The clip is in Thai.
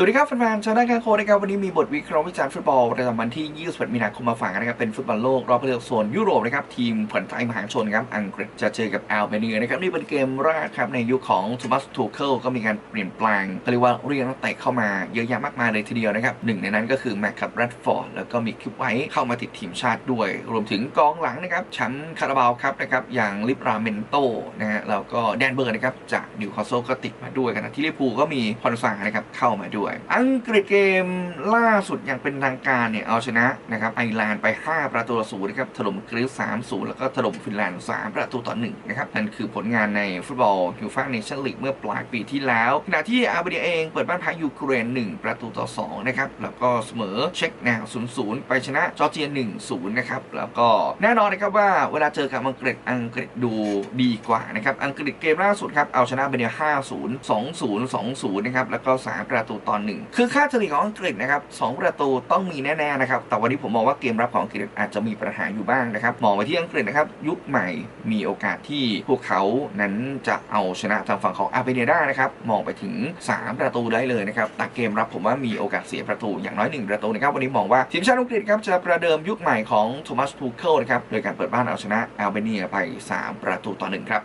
สวัสดีครับแฟนๆชาวด้าการโค้ดนะครับวันนี้มีบทวิเคราะห์วิจารณ์ฟุตบอลประจำวันที่ 21 มีนาคมมาฝากกันนะครับเป็นฟุตบอลโลกรอบเลือกโซนยุโรปนะครับทีมขวัญใจมหาชนครับอังกฤษจะเจอกับแอลเบเนียนะครับนี่เป็นเกมแรกครับในยุคของโทมัสทูเคิลก็มีการเปลี่ยนแปลงเรียกว่าเรียกนักเตะเข้ามาเยอะแยะมากมายเลยทีเดียวนะครับหนึ่งในนั้นก็คือแม็กกับแรดฟอร์ดแล้วก็มีคิปไว้เข้ามาติดทีมชาติด้วย รวมถึงกองหลังนะครับแชมป์คาราบาวครับนะครับอย่างลิปราเมนโตนะฮะแล้วก็แดนเบอร์นะครับจากนิวคาสเซิลก็ติดมาด้วยขณะที่ลิเวอร์พูลก็มีคอนซานะครับเข้ามาด้วยอังกฤษเกมล่าสุดอย่างเป็นทางการเนี่ย เอาชนะนะครับไอร์แลนด์ไป 5 ประตูต่อศูนย์นะครับถล่มกรีซ3-0แล้วก็ถล่มฟินแลนด์3ประตูต่อ1นะครับนั่นคือผลงานในฟุตบอลยูฟ่าเนชั่นลีกเมื่อปลายปีที่แล้วขณะที่อาร์เบเนียเองเปิดบ้านแพ้ยูเครน 1 ประตูต่อ2นะครับแล้วก็เสมอเช็กแนว0-0ไปชนะจอร์เจีย1-0นะครับแล้วก็แน่นอนนะครับว่าเวลาเจอกับอังกฤษอังกฤษดูดีกว่านะครับอังกฤษเกมล่าสุดครับเอาชนะเบเนีย5-0 2-0 2-0นะครับแล้วก็3ประตูต่อ1คือค่าเฉลี่ยของอังกฤษนะครับ2ประตูต้องมีแน่ๆนะครับแต่วันนี้ผมมองว่าเกมรับของอังกฤษอาจจะมีปัญหาอยู่บ้างนะครับมองไปที่อังกฤษนะครับยุคใหม่มีโอกาสที่พวกเขานั้นจะเอาชนะทางฝั่งของอาร์เบเนียได้นะครับมองไปถึง 3 ประตูได้เลยนะครับแต่เกมรับผมว่ามีโอกาสเสียประตูอย่างน้อย 1 ประตูนะครับวันนี้มองว่าทีมชาติอังกฤษครับจะประเดิมยุคใหม่ของโทมัสทูเคิลนะครับโดยการเปิดบ้านเอาชนะอาร์เบเนียไป 3 ประตูต่อหนึ่งครับ